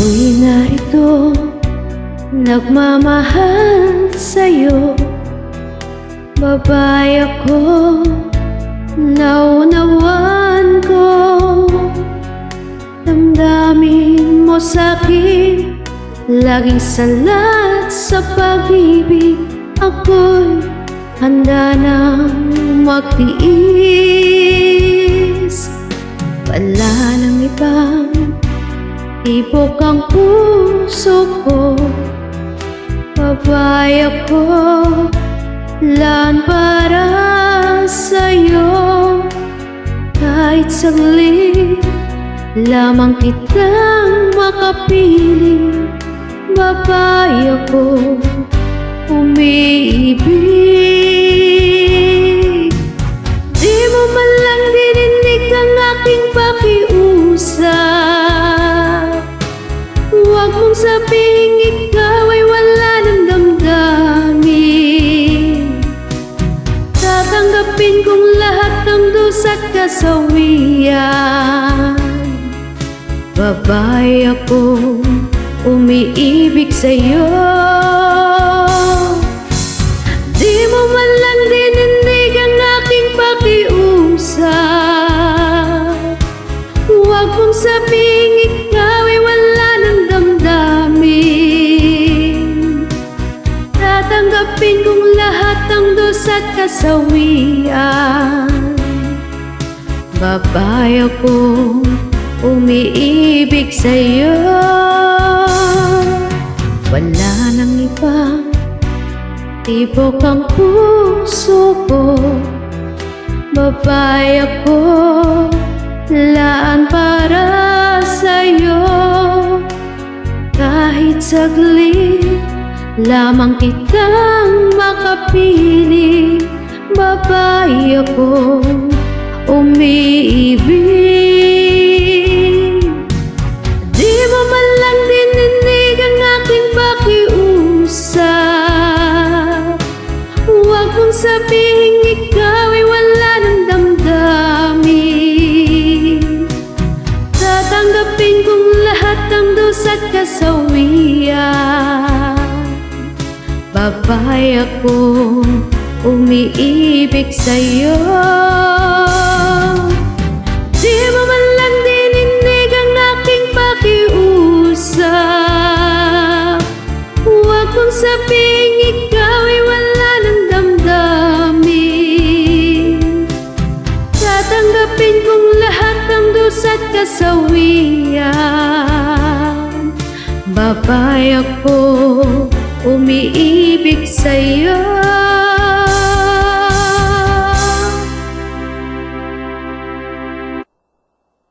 Ako'y narito Nagmamahal sa'yo. Babae ako Naunawan ko. Damdamin mo sa'kin Laging salat sa pag-ibig. Ako'y handa nang magtiis. Wala nang ibang Tibok ang puso ko. Babae ako Lan para sa'yo. Kahit saglit Lamang kitang makapili. Babae ako Umiibig Sabihing ikaw ay wala ng damdamin. Tatanggapin kong lahat ng dusa't kasawian. Babae ako, umiibig sa'yo kasawian Babae ako, umiibig sa'yo. Wala nang iba, tibok ang puso ko. Babae ako, laan para sa'yo. Kahit saglit, lamang kitang makapili Babae ako, umiibig. Di mo man lang dininig ang aking pakiusap. Huwag mong sabihing ikaw ay wala ng damdamin. Tatanggapin kong lahat ng dusa't kasawian Babae ako, umiibig sa'yo. Di mo man lang dininig ang aking pakiusap. Huwag mong sabihing ikaw ay wala ng damdamin. Tatanggapin kong lahat ng dusa't kasawian. Babae ako, umiibig sa'yo